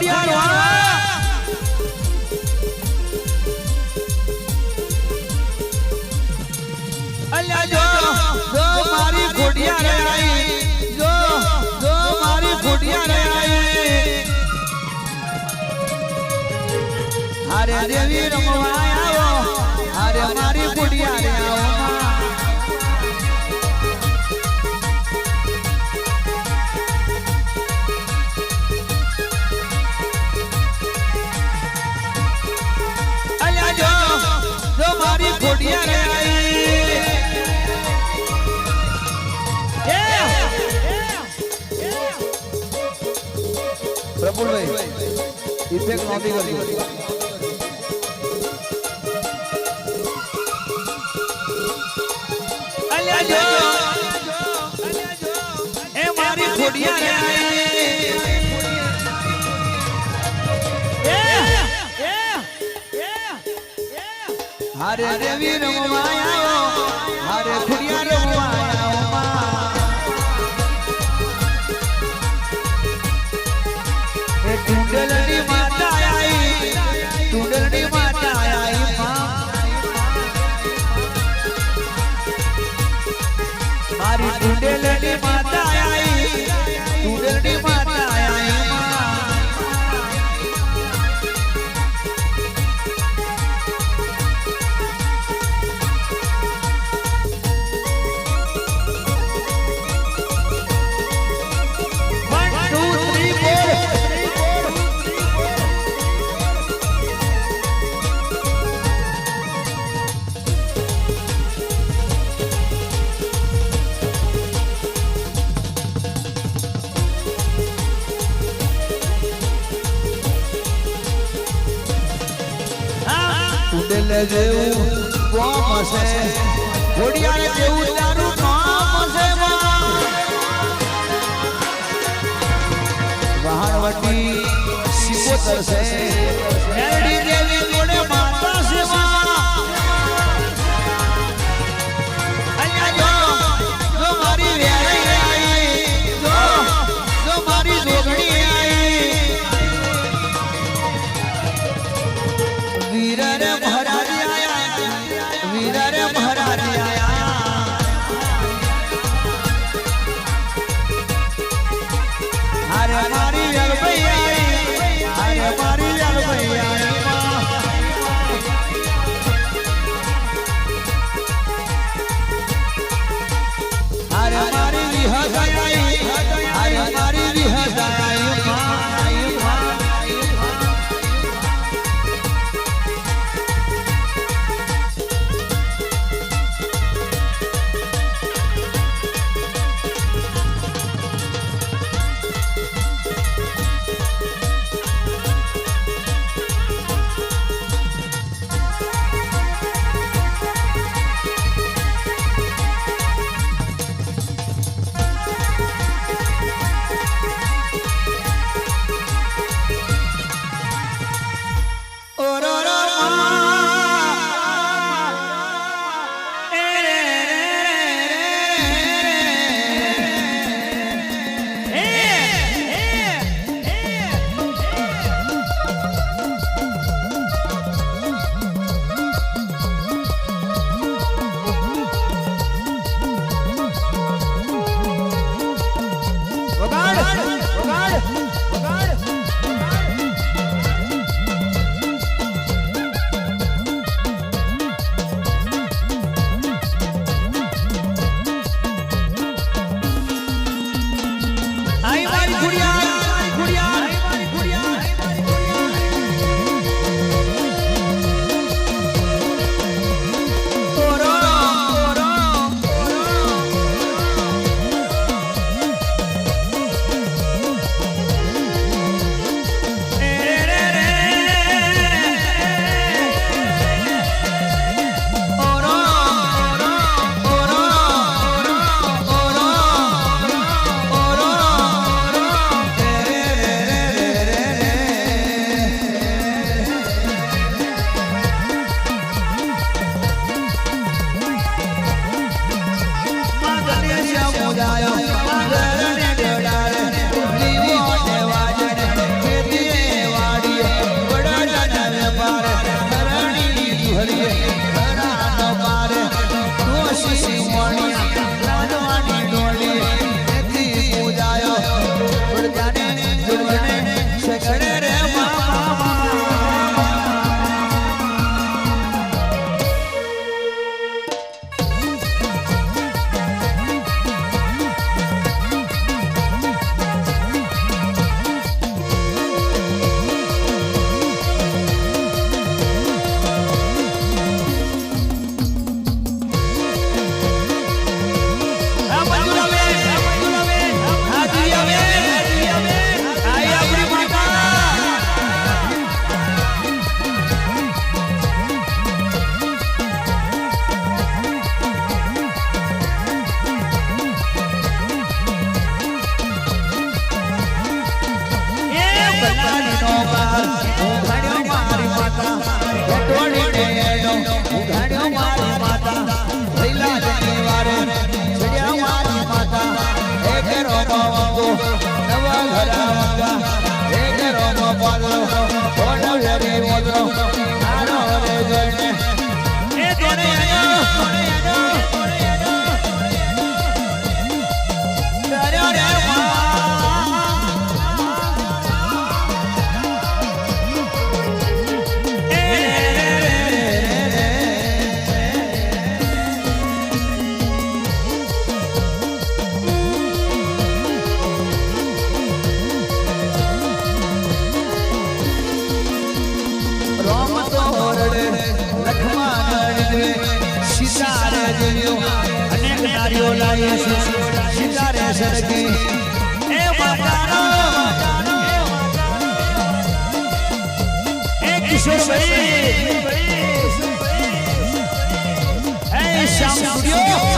ખોડિયાર વાળા અલ્યા જો જો મારી ખોડિયાર આઈ. જો જો મારી ખોડિયાર આઈ હારે દેવી રમવા આવો પ્રફુલભાઈ ઇફેક્ટ મારી ખોડિયા હારે દેવી રમવાયા હારે ખોડિયા રમવાયા મારી ટુંડલની જેવું કોમ છે ઘોડિયાળ જેવું તારું કામ છે. સિતારે સરકી એ માતાનો એ કિશોરભાઈ એ શ્યામ સ્ટુડિયો